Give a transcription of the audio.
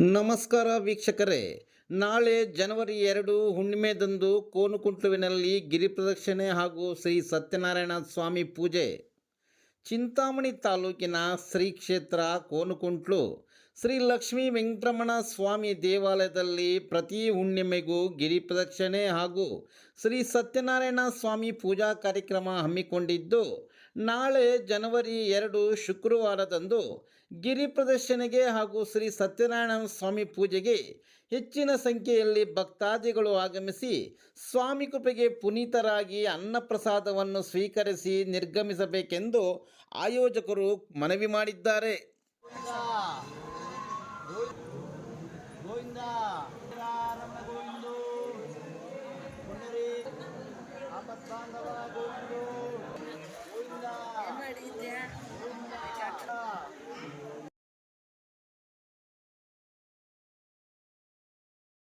ನಮಸ್ಕಾರ ವೀಕ್ಷಕರೇ. ನಾಳೆ ಜನವರಿ ಎರಡು ಹುಣ್ಣಿಮೆದಂದು ಕೋನುಕುಂಟುವಿನಲ್ಲಿ ಗಿರಿಪ್ರದಕ್ಷಿಣೆ ಹಾಗೂ ಶ್ರೀ ಸತ್ಯನಾರಾಯಣ ಸ್ವಾಮಿ ಪೂಜೆ. ಚಿಂತಾಮಣಿ ತಾಲೂಕಿನ ಶ್ರೀ ಕ್ಷೇತ್ರ ಕೋನುಕುಂಟ್ಲು ಶ್ರೀ ಲಕ್ಷ್ಮೀ ವೆಂಕಟರಮಣ ಸ್ವಾಮಿ ದೇವಾಲಯದಲ್ಲಿ ಪ್ರತಿ ಹುಣ್ಣಿಮೆಗೂ ಗಿರಿ ಪ್ರದಕ್ಷಿಣೆ ಹಾಗೂ ಶ್ರೀ ಸತ್ಯನಾರಾಯಣ ಸ್ವಾಮಿ ಪೂಜಾ ಕಾರ್ಯಕ್ರಮ ಹಮ್ಮಿಕೊಂಡಿದ್ದು, ನಾಳೆ ಜನವರಿ ಎರಡು ಶುಕ್ರವಾರದಂದು ಗಿರಿ ಪ್ರದರ್ಶನೆಗೆ ಹಾಗೂ ಶ್ರೀ ಸತ್ಯನಾರಾಯಣ ಸ್ವಾಮಿ ಪೂಜೆಗೆ ಹೆಚ್ಚಿನ ಸಂಖ್ಯೆಯಲ್ಲಿ ಭಕ್ತಾದಿಗಳು ಆಗಮಿಸಿ ಸ್ವಾಮಿ ಕೃಪೆಗೆ ಪುನೀತರಾಗಿ ಅನ್ನಪ್ರಸಾದವನ್ನು ಸ್ವೀಕರಿಸಿ ನಿರ್ಗಮಿಸಬೇಕೆಂದು ಆಯೋಜಕರು ಮನವಿ ಮಾಡಿದ್ದಾರೆ. ಗೋವಿಂದ. ಗೋವಿಂದು. ಗೋವಿಂದ.